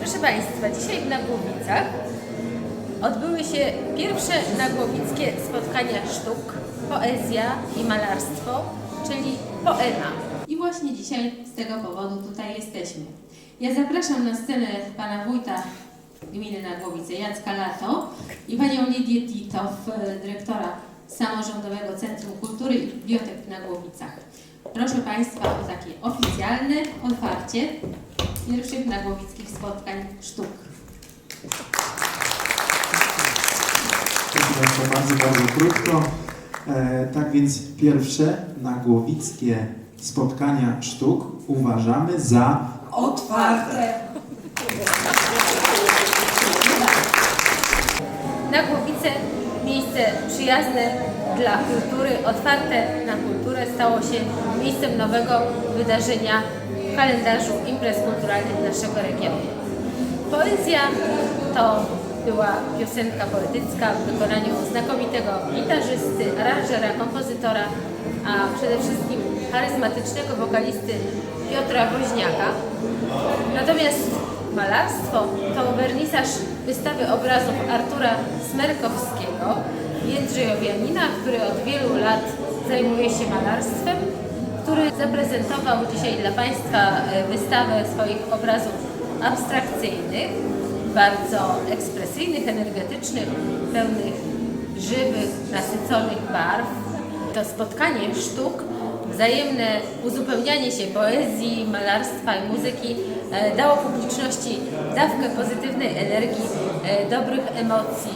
Proszę Państwa, dzisiaj w Nagłowicach odbyły się pierwsze nagłowickie spotkania sztuk, poezja i malarstwo, czyli poema. I właśnie dzisiaj z tego powodu tutaj jesteśmy. Ja zapraszam na scenę pana wójta gminy Nagłowice, Jacka Lato i panią Lidię Titow, e, dyrektora Samorządowego Centrum Kultury i Bibliotek w Nagłowicach. Proszę Państwa o takie oficjalne otwarcie pierwszych nagłowickich spotkań sztuk. Proszę Państwa, bardzo, bardzo krótko. E, tak więc pierwsze nagłowickie spotkania sztuk uważamy za Otwarte. Przyjazne dla kultury, otwarte na kulturę, stało się miejscem nowego wydarzenia w kalendarzu imprez kulturalnych naszego regionu. Poezja to była piosenka poetycka w wykonaniu znakomitego gitarzysty, aranżera, kompozytora, a przede wszystkim charyzmatycznego wokalisty Piotra Woźniaka. Natomiast malarstwo to wernisaż wystawy obrazów Artura Smerkowskiego, jędrzejowianina, który od wielu lat zajmuje się malarstwem, który zaprezentował dzisiaj dla Państwa e, wystawę swoich obrazów abstrakcyjnych, bardzo ekspresyjnych, energetycznych, pełnych żywych, nasyconych barw. To spotkanie sztuk wzajemne uzupełnianie się poezji, malarstwa i muzyki e, dało publiczności dawkę pozytywnej energii, e, dobrych emocji,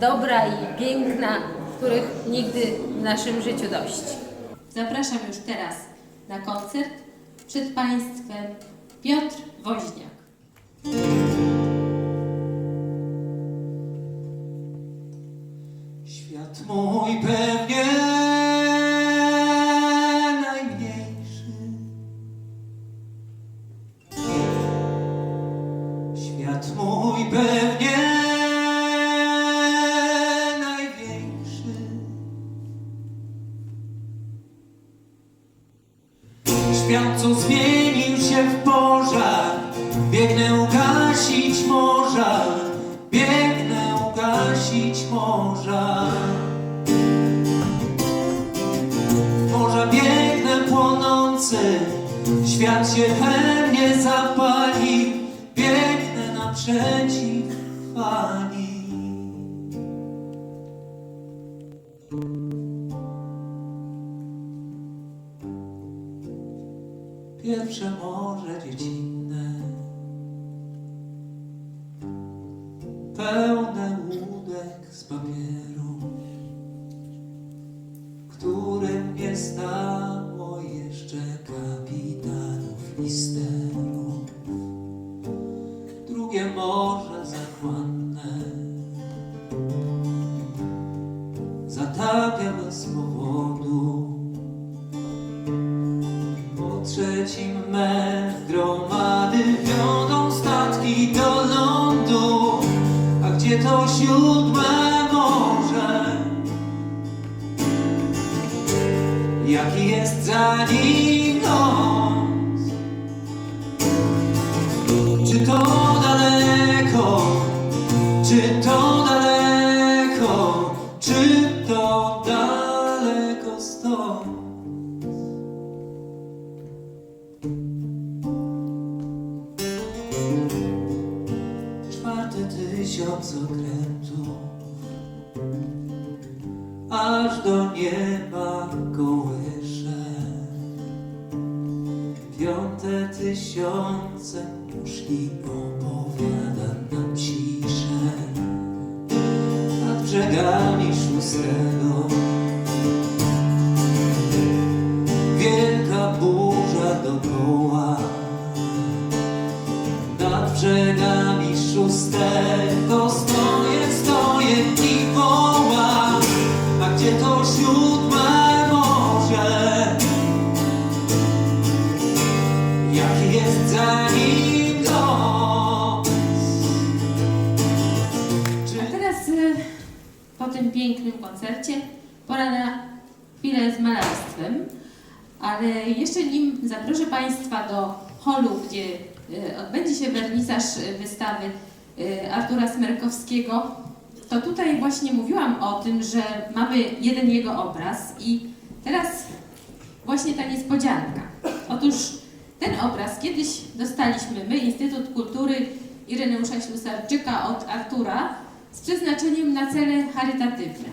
dobra i piękna, których nigdy w naszym życiu dość. Zapraszam już teraz na koncert przed Państwem Piotr Woźniak. Świat, co zmienił się w pożar, biegnę ugasić morza, biegnę ugasić morza. Morza biegnę płonący, świat się we mnie zapali, biegnę naprzeciw fali. Pierwsze morze dziecinne. Pełne łódek z papieru Którym nie znało do lądu, a gdzie to siódme morze? Jaki jest za nim nos? Czy to tysiąc aż do nieba kołysze. Piąte tysiące muszli opowiada nam ciszę nad brzegami szóstego. Pięknym koncercie. Pora na chwilę z malarstwem, ale jeszcze nim zaproszę Państwa do holu, gdzie e, odbędzie się wernisaż e, wystawy e, Artura Smerkowskiego, to tutaj właśnie mówiłam o tym, że mamy jeden jego obraz i teraz właśnie ta niespodzianka. Otóż ten obraz kiedyś dostaliśmy my, Instytut Kultury Ireneusza Ślusarczyka od Artura z przeznaczeniem na cele charytatywne.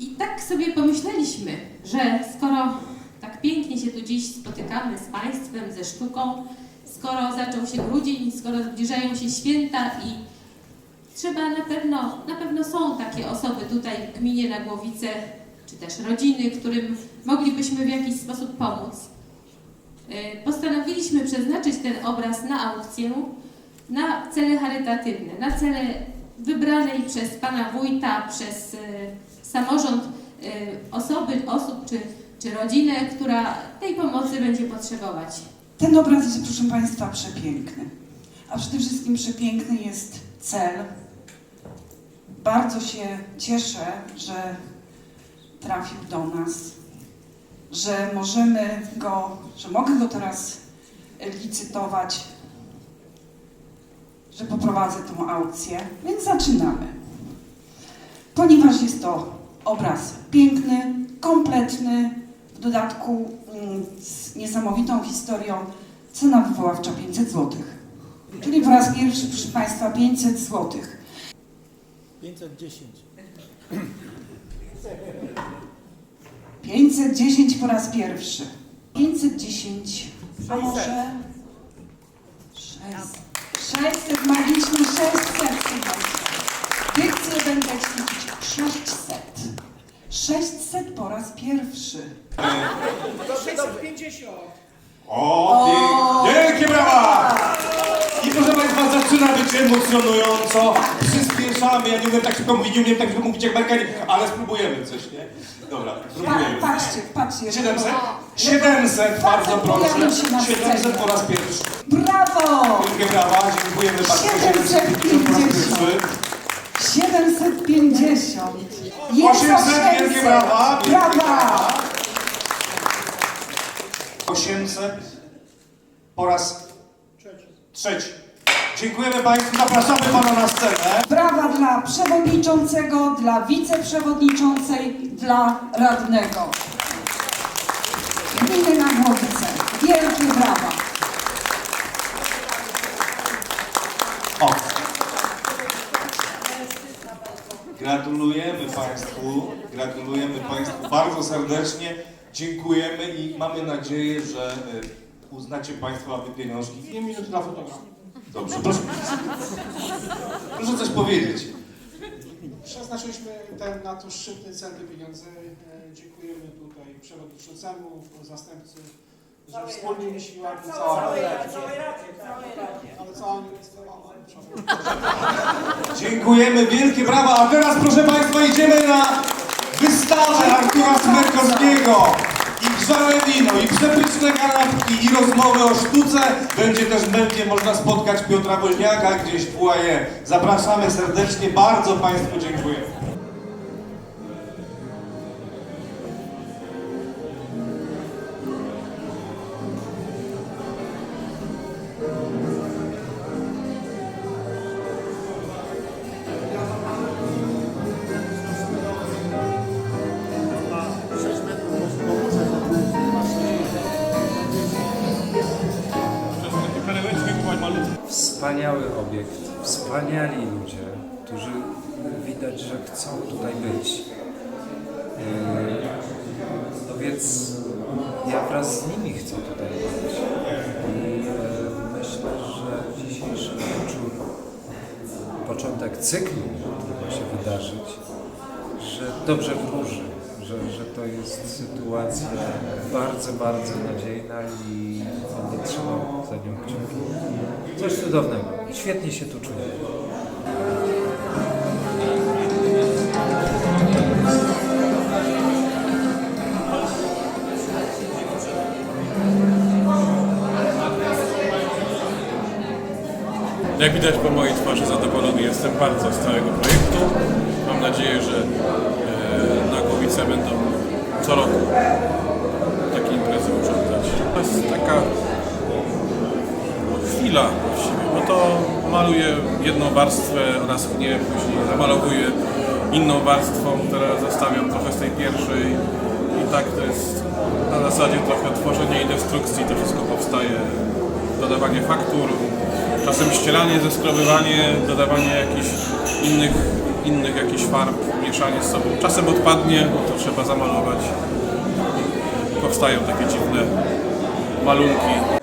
I tak sobie pomyśleliśmy, że skoro tak pięknie się tu dziś spotykamy z Państwem, ze sztuką, skoro zaczął się grudzień, skoro zbliżają się święta i trzeba na pewno, na pewno są takie osoby tutaj w gminie na Głowice, czy też rodziny, którym moglibyśmy w jakiś sposób pomóc. E, Postanowiliśmy przeznaczyć ten obraz na aukcję na cele charytatywne, na cele wybranej przez pana wójta, przez e, samorząd e, osoby, osób czy, czy rodzinę, która tej pomocy będzie potrzebować. Ten obraz jest, proszę Państwa, przepiękny. A przede wszystkim przepiękny jest cel. Bardzo się cieszę, że trafił do nas, że możemy go, że mogę go teraz licytować, że poprowadzę tą aukcję, więc zaczynamy. Ponieważ jest to obraz piękny, kompletny, w dodatku mm, z niesamowitą historią, cena wywoławcza 500 zł. Czyli po raz pierwszy, proszę Państwa, 500 zł. 510. 510 po raz pierwszy. 510, a może 600. 600, magiczny 600, słuchajcie. Dykcję będę ćwiczyć 600. 600 po raz pierwszy. O, pięknie, wielkie brawa! I proszę Państwa, zaczyna być emocjonująco, przyspieszamy, ja nie umiem tak szybko mówić, nie umiem tak szybko mówić jak Markani, ale spróbujemy coś, nie? Dobra, spróbujemy. patrzcie, patrzcie. 700? 700, bardzo proszę. pojawił się na 700 po raz pierwszy. Brawo! Wielkie brawa, dziękujemy bardzo. 750. 750. Jest 800, wielkie brawa, wielkie Brawa! brawa. 800 po raz trzeci. Dziękujemy Państwu, zapraszamy Pana na scenę. Brawa dla przewodniczącego, dla wiceprzewodniczącej, dla radnego. Gminy na Głowice. Wielkie brawa. O. Gratulujemy Państwu, gratulujemy Państwu bardzo serdecznie, dziękujemy i mamy nadzieję, że y, uznacie Państwo, aby pieniążki. Dwie minuty dla fotografa. Dobrze, proszę. Proszę coś powiedzieć. Przeznaczyliśmy ten, na to szczytny cel te pieniądze. E, Dziękujemy tutaj przewodniczącemu, zastępcy, że wspólnymi siłami cała ale cała Dziękujemy, wielkie brawa. A teraz, proszę Państwa, idziemy na wystawę Artura Smerkowskiego. Grzałe wino, i przepyszne kanapki, i rozmowy o sztuce. Będzie też, będzie można spotkać Piotra Woźniaka gdzieś w foyer. Zapraszamy serdecznie, bardzo Państwu dziękuję. Wspaniały obiekt, wspaniali ludzie, którzy widać, że chcą tutaj być. Yy, No więc ja wraz z nimi chcę tutaj być. I e, myślę, że dzisiejszy wieczór, początek cyklu, który ma się wydarzyć, że dobrze wróży, że, że to jest sytuacja bardzo, bardzo nadziejna i trzymał za nią kciuki. Coś cudownego. Świetnie się tu czuję. Jak widać po mojej twarzy zadowolony jestem bardzo z całego projektu. Mam nadzieję, że e, na Głowice będą co roku takie imprezy urządzać. To jest taka chwila właściwie, bo to maluje jedną warstwę, ona schnie, później zamalowuje inną warstwą, która zostawiam trochę z tej pierwszej i tak to jest na zasadzie trochę tworzenia i destrukcji, to wszystko powstaje, dodawanie faktur, czasem ścieranie, zeskrobywanie, dodawanie jakichś innych, innych jakichś farb, mieszanie z sobą. Czasem odpadnie, bo to trzeba zamalować. Powstają takie dziwne malunki.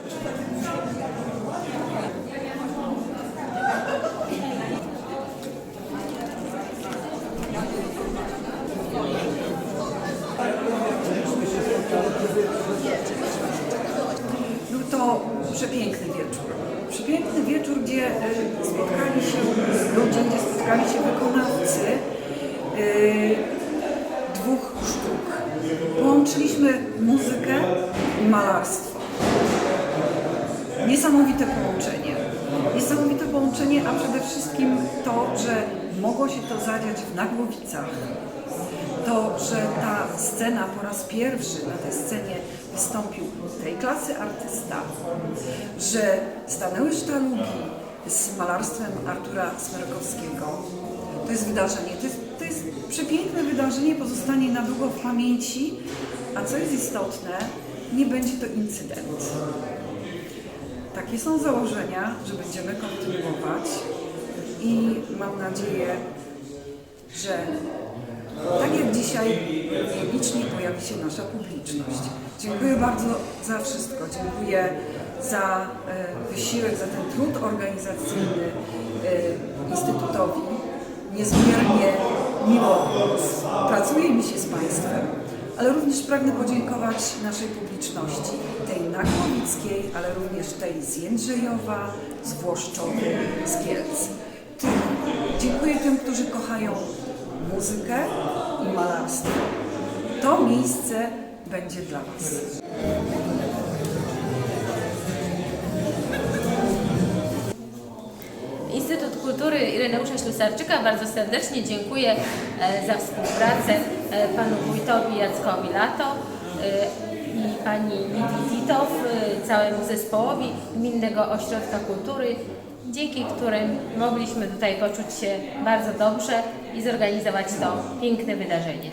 Był to przepiękny wieczór. Przepiękny wieczór, gdzie e, spotkali się ludzie, gdzie spotkali się wykonawcy e, dwóch sztuk. Połączyliśmy muzykę i malarstwo. Niesamowite połączenie. Niesamowite połączenie, a przede wszystkim to, że mogło się to zadziać w Nagłowicach. To, że ta scena po raz pierwszy na tej scenie wystąpił tej klasy artysta, że stanęły sztalugi z malarstwem Artura Smerkowskiego. To jest wydarzenie, to jest, to jest przepiękne wydarzenie, pozostanie na długo w pamięci, a co jest istotne, nie będzie to incydent. Takie są założenia, że będziemy kontynuować i mam nadzieję, że tak jak dzisiaj licznie pojawi się nasza publiczność. Dziękuję bardzo za wszystko. Dziękuję za e, wysiłek, za ten trud organizacyjny e, Instytutowi. Niezmiernie miło pracuje mi się z Państwem, ale również pragnę podziękować naszej publiczności, tej nakłowickiej, ale również tej z Jędrzejowa, z Włoszczowy, z Kielc. Tym, dziękuję tym, którzy kochają muzykę i malarstwo. To miejsce będzie dla Was. Ireneusza Ślusarczyka bardzo serdecznie dziękuję e, za współpracę e, panu wójtowi Jackowi Lato e, i pani Lidii Titow, całemu zespołowi Gminnego Ośrodka Kultury, dzięki którym mogliśmy tutaj poczuć się bardzo dobrze i zorganizować to piękne wydarzenie.